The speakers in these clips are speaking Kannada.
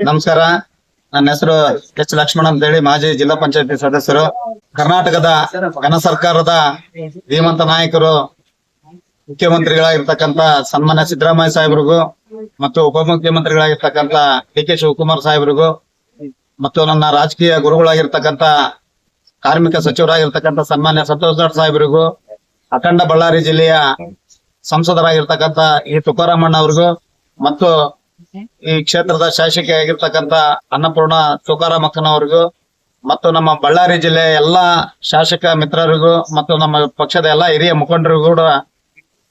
ನಮಸ್ಕಾರ. ನನ್ನ ಹೆಸರು ಎಚ್ ಲಕ್ಷ್ಮಣ ಅಂತ ಹೇಳಿ ಮಾಜಿ ಜಿಲ್ಲಾ ಪಂಚಾಯತಿ ಸದಸ್ಯರು. ಕರ್ನಾಟಕದ ಘನ ಸರ್ಕಾರದ ಧೀಮಂತ ನಾಯಕರು ಮುಖ್ಯಮಂತ್ರಿಗಳಾಗಿರ್ತಕ್ಕಂತ ಸನ್ಮಾನ್ಯ ಸಿದ್ದರಾಮಯ್ಯ ಸಾಹೇಬ್ರಿಗೂ ಮತ್ತು ಉಪಮುಖ್ಯಮಂತ್ರಿಗಳಾಗಿರ್ತಕ್ಕಂತ ಡಿ ಕೆ ಶಿವಕುಮಾರ್ ಸಾಹೇಬ್ರಿಗೂ ಮತ್ತು ನನ್ನ ರಾಜಕೀಯ ಗುರುಗಳಾಗಿರ್ತಕ್ಕಂತ ಕಾರ್ಮಿಕ ಸಚಿವರಾಗಿರ್ತಕ್ಕಂತ ಸನ್ಮಾನ್ಯ ಸಂತೋಷ್ ಗಡ್ ಸಾಹೇಬ್ರಿಗೂ, ಅಖಂಡ ಬಳ್ಳಾರಿ ಜಿಲ್ಲೆಯ ಸಂಸದರಾಗಿರ್ತಕ್ಕಂತ ಈ ತುಕಾರಾಮಣ್ಣ ಅವ್ರಿಗೂ ಮತ್ತು ಈ ಕ್ಷೇತ್ರದ ಶಾಸಕಿ ಆಗಿರ್ತಕ್ಕಂತ ಅನ್ನಪೂರ್ಣ ತುಕಾರಾಮಕ್ಕನವರಿಗೂ ಮತ್ತು ನಮ್ಮ ಬಳ್ಳಾರಿ ಜಿಲ್ಲೆಯ ಎಲ್ಲಾ ಶಾಸಕ ಮಿತ್ರರಿಗೂ ಮತ್ತು ನಮ್ಮ ಪಕ್ಷದ ಎಲ್ಲಾ ಹಿರಿಯ ಮುಖಂಡರಿಗೂ ಕೂಡ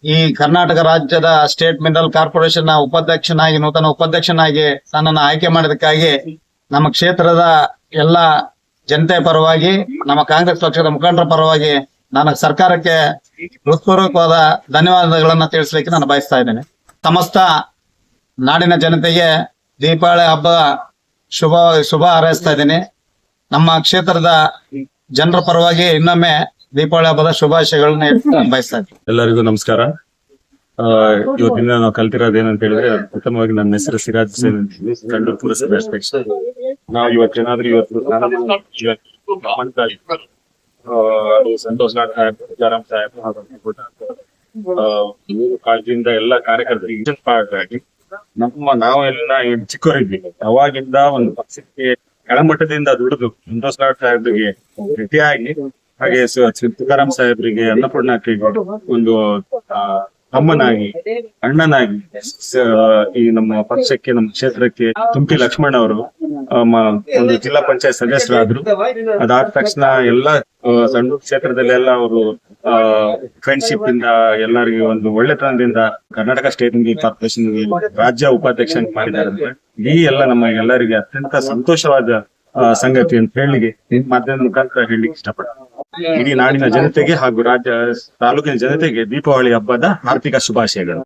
ಈ ಕರ್ನಾಟಕ ರಾಜ್ಯದ ಸ್ಟೇಟ್ ಮಿನರಲ್ ಕಾರ್ಪೊರೇಷನ್ನ ಉಪಾಧ್ಯಕ್ಷನಾಗಿ, ನೂತನ ಉಪಾಧ್ಯಕ್ಷನಾಗಿ ನನ್ನನ್ನು ಆಯ್ಕೆ ಮಾಡಿದಕ್ಕಾಗಿ ನಮ್ಮ ಕ್ಷೇತ್ರದ ಎಲ್ಲ ಜನತೆ ಪರವಾಗಿ, ನಮ್ಮ ಕಾಂಗ್ರೆಸ್ ಪಕ್ಷದ ಮುಖಂಡರ ಪರವಾಗಿ ನಾನು ಸರ್ಕಾರಕ್ಕೆ ಹೃತ್ಪೂರ್ವಕವಾದ ಧನ್ಯವಾದಗಳನ್ನ ತಿಳಿಸ್ಲಿಕ್ಕೆ ನಾನು ಬಯಸ್ತಾ ಇದ್ದೇನೆ. ಸಮಸ್ತ ನಾಡಿನ ಜನತೆಗೆ ದೀಪಾವಳಿ ಹಬ್ಬ ಶುಭ ಶುಭ ಹಾರೈಸ್ತಾ ಇದ್ದೀನಿ. ನಮ್ಮ ಕ್ಷೇತ್ರದ ಜನರ ಪರವಾಗಿ ಇನ್ನೊಮ್ಮೆ ದೀಪಾವಳಿ ಹಬ್ಬದ ಶುಭಾಶಯಗಳನ್ನ ಬಯಸ್ತಾ ಇದ್ದೀನಿ. ಎಲ್ಲರಿಗೂ ನಮಸ್ಕಾರ. ಇವತ್ತಿನ ನಾವು ಕಲ್ತಿರೋದು ಏನಂತ ಹೇಳಿದ್ರೆ ಪ್ರಥಮವಾಗಿ ನನ್ನ ಹೆಸರು ಸಿರಾಜ್ ಸೇನ್ ಕಂಡೂರು ಪುರಸಭೆ ಅಧ್ಯಕ್ಷ. ನಾವು ಇವತ್ತೇನಾದ್ರೂ ಇವತ್ತು ಸಂತೋಷ್ ನಾಡ್ ಸಾಹೇಬ್ ತುಕಾರಾಮ್ ಸಾಹೇಬ್ ಕಾಳಜಿಯಿಂದ ಎಲ್ಲ ಕಾರ್ಯಕರ್ತರಿಗೆ ಪಾರ್ಟ್ ಆಗಿ ನಮ್ಮ ನಾವೆಲ್ಲ ಚಿಕ್ಕವರಿದ್ವಿ. ಅವಾಗಿಂದ ಒಂದು ಪಕ್ಷಕ್ಕೆ ಕೆಳಮಟ್ಟದಿಂದ ದುಡಿದು ಸಂತೋಷ್ ಲಾಡ್ ಸಾಹೇಬ್ರಿಗೆ ಭೇಟಿಯಾಗಿ, ಹಾಗೆ ಸಿದ್ದಾರಾಮ್ ಸಾಹೇಬ್ರಿಗೆ ಅನ್ನಪೂರ್ಣ ಅಕ್ಕಿಗೆ ಒಂದು ಆ, ತಮ್ಮನಾಗಿ ಅಣ್ಣನಾಗಿ ಈ ನಮ್ಮ ಪಕ್ಷಕ್ಕೆ ನಮ್ಮ ಕ್ಷೇತ್ರಕ್ಕೆ ತುಮಕಿ ಲಕ್ಷ್ಮಣ್ ಅವರು ಒಂದು ಜಿಲ್ಲಾ ಪಂಚಾಯತ್ ಸದಸ್ಯರಾದ್ರು. ಅದಾದ ತಕ್ಷಣ ಎಲ್ಲಾ ಸಣ್ಣ ಕ್ಷೇತ್ರದಲ್ಲಿ ಕ್ಷೇತ್ರದಲ್ಲೆಲ್ಲ ಅವರು ಫ್ರೆಂಡ್ಶಿಪ್ ಇಂದ ಎಲ್ಲರಿಗೆ ಒಂದು ಒಳ್ಳೆತನದಿಂದ ಕರ್ನಾಟಕ ಸ್ಟೇಟ್ ಕಾರ್ಪೊರೇಷನ್ ರಾಜ್ಯ ಉಪಾಧ್ಯಕ್ಷ ಮಾಡಿದ್ದಾರೆ ಈ ಎಲ್ಲ ನಮ್ಮ ಎಲ್ಲರಿಗೆ ಅತ್ಯಂತ ಸಂತೋಷವಾದ ಸಂಗತಿ ಅಂತ ಹೇಳಿ ಮಾಧ್ಯಮದ ಮುಖಾಂತರ ಹೇಳಲಿಕ್ಕೆ ಇಷ್ಟಪಡ್ತೀನಿ. ಇಡೀ ನಾಡಿನ ಜನತೆಗೆ ಹಾಗೂ ರಾಜ್ಯ ತಾಲೂಕಿನ ಜನತೆಗೆ ದೀಪಾವಳಿ ಹಬ್ಬದ ಹಾರ್ದಿಕ ಶುಭಾಶಯಗಳು.